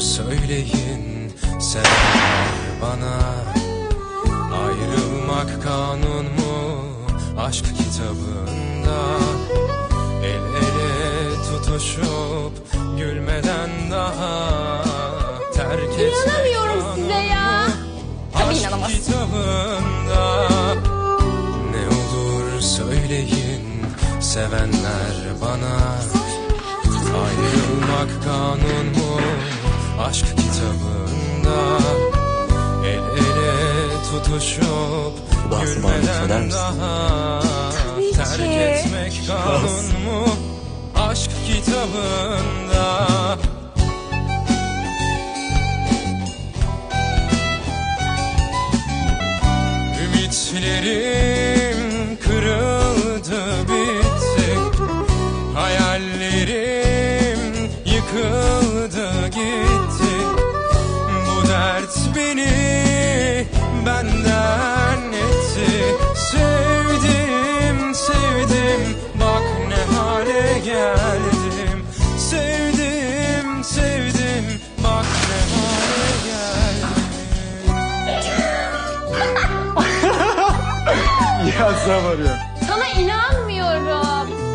söyleyin sen bana. Ayrılmak kanun mu aşk kitabında? El ele tutuşup gülmeden daha terk İnanamıyorum size ya. Tabii inanamazsın. kitabında? Ne olur söyleyin sevenler bana. Ayrılmak kanun mu tutuşup söyler gülmeden daha Tabii Terk ki. etmek kanun mu? Aşk kitabında. Ümitlerim kırıldı bitti Hayallerim yıkıldı ya sabır ya. Sana inanmıyorum.